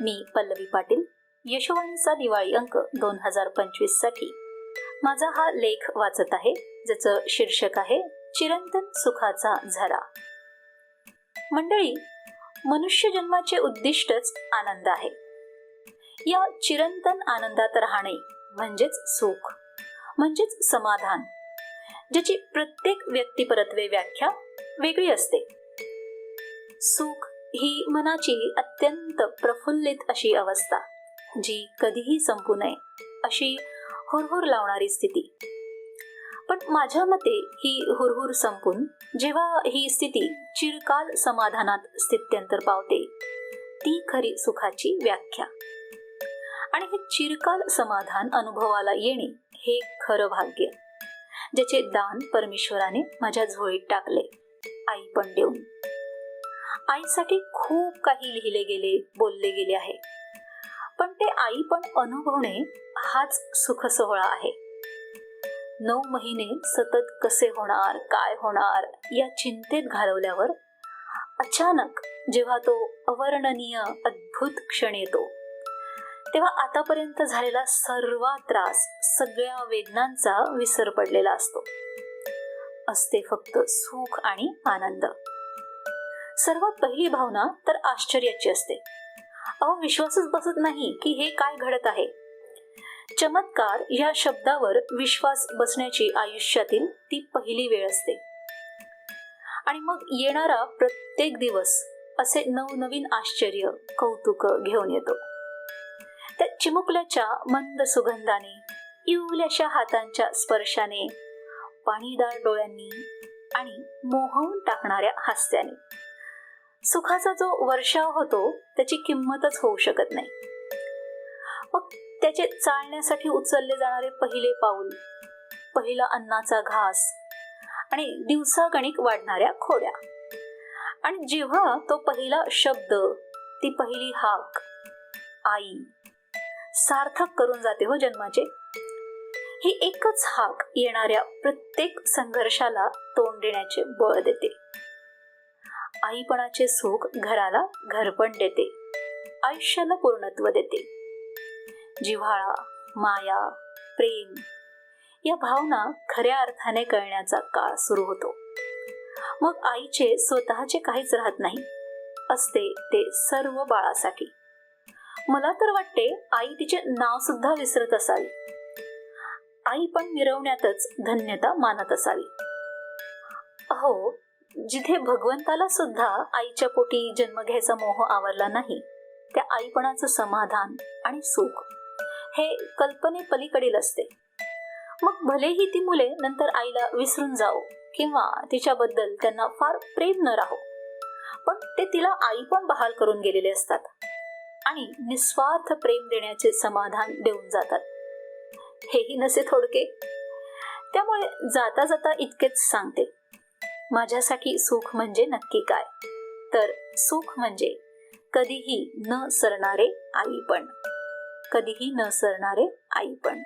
मी पल्लवी पाटील यशोवाणीचा दिवाळी अंक दोन हजार पंचवीससाठी. माझा हा लेख वाचत आहे ज्याचं शीर्षक आहे चिरंतन सुखाचा झरा. मंडळी मनुष्य जन्माचे उद्दिष्टच आनंद आहे. या चिरंतन आनंदात राहणे म्हणजेच सुख म्हणजेच समाधान ज्याची प्रत्येक व्यक्तिपरत्वे व्याख्या वेगळी असते. सुख ही मनाची अत्यंत प्रफुल्लित अशी अवस्था जी कधीही संपू नये अशी हुरहुर लावणारी स्थिती. पण माझ्या मते ही हुरहुर संपून जेव्हा ही स्थिती चिरकाल समाधानात स्थित्यंतर पावते ती खरी सुखाची व्याख्या. आणि हे चिरकाल समाधान अनुभवाला येणे हे खरं भाग्य ज्याचे दान परमेश्वराने माझ्या झोळीत टाकले आई पण देऊन. आईसाठी खूप काही लिहिले गेले बोलले गेले आहे. पण ते आई पण अनुभवणे हाच सुख सोहळा आहे. नऊ महिने सतत कसे होणार काय होणार या चिंतेत घालवल्यावर अचानक जेव्हा तो अवर्णनीय अद्भुत क्षण येतो तेव्हा आतापर्यंत झालेला सर्व त्रास सगळ्या वेदनांचा विसर पडलेला असतो. असते फक्त सुख आणि आनंद. सर्वात पहिली भावना तर आश्चर्याची असते. अहो विश्वासच बसत नाही की हे काय घडत आहे. चमत्कार या शब्दावर विश्वास बसण्याची आयुष्यातील ती पहिली वेळ असते. आणि मग येणारा प्रत्येक दिवस असे नवनवीन आश्चर्य कौतुक घेऊन येतो. त्या चिमुकल्याच्या मंद सुगंधाने इवल्याशा हातांच्या स्पर्शाने पाणीदार डोळ्यांनी आणि मोहवून टाकणाऱ्या हास्याने. सुखाचा जो वर्षाव होतो त्याची किंमतच होऊ शकत नाही. मग त्याचे चालण्यासाठी उचलले जाणारे पहिले पाऊल पहिला अन्नाचा घास आणि दिवसागणिक वाढणाऱ्या खोड्या आणि जेव्हा तो पहिला शब्द ती पहिली हाक आई सार्थक करून जाते हो जन्माचे ही एकच हाक येणाऱ्या प्रत्येक संघर्षाला तोंड देण्याचे बळ देते. आईपणाचे सुख घराला घरपण देते. आयुष्याला पूर्णत्व देते. जिव्हाळा माया प्रेम या भावना खऱ्या अर्थाने कळण्याचा काळ सुरू होतो. मग आईचे स्वतःचे काहीच राहत नाही. असते ते सर्व बाळासाठी. मला तर वाटते आई तिचे नाव सुद्धा विसरत असावी. आई पण मिरवण्यातच धन्यता मानत असावी. अहो जिथे भगवंताला सुद्धा आईच्या पोटी जन्म घ्यायचा मोह आवरला नाही त्या आईपणाचं समाधान आणि सुख हे कल्पने पलीकडील असते. मग भलेही ती मुले नंतर आईला विसरून जाओ किंवा तिच्याबद्दल त्यांना फार प्रेम न राहो पण ते तिला आई पण बहाल करून गेलेले असतात आणि निस्वार्थ प्रेम देण्याचे समाधान देऊन जातात. हेही नसे थोडके. त्यामुळे जाता जाता इतकेच सांगते. माझ्यासाठी सुख म्हणजे नक्की काय? तर सुख म्हणजे कधीही न सरणारे आई पण. कधीही न सरणारे आई पण.